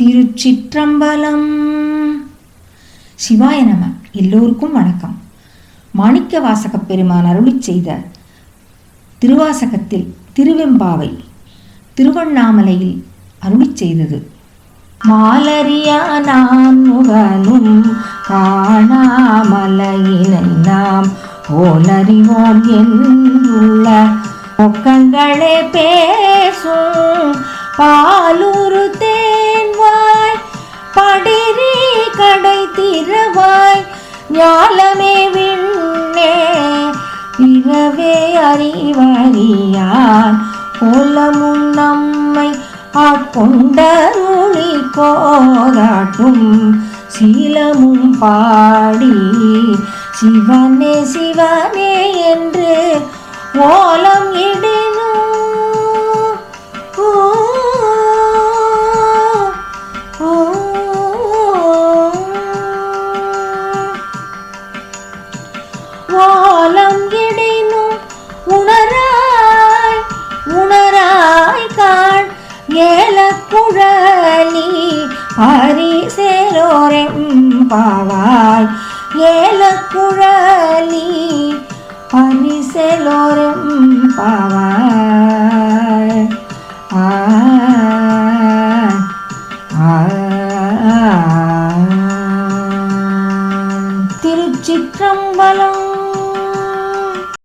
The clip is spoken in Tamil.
திருச்சிற்றம்பலம். சிவாய நம. எல்லோருக்கும் வணக்கம். மாணிக்க வாசக பெருமான் அருளி செய்த திருவாசகத்தில் திருவெம்பாவை திருவண்ணாமலையில் அருளி செய்தது. மாலரியா நான் முகனும் காணாமலையினை நாம் போலறிவோம் என்றுள்ள நோக்கங்களே பேசும் பாலுரு கடை திறவாய் ஞாலமே விண்ணே. பிறவே அறிவறியான் உலமும் நம்மை ஆட்கொண்டருளி போராட்டும். சீலமும் பாடி சிவனே சிவனே என்று ஓ காலம் எடினும் உணராய் உணராய் காண். ஏலக்குழலி பரிசேலோரெம்பாவாய் ஏலக்குழலி பரிசேலோரெம்பாவாய் ஆ. திருச்சிற்றம்பலம்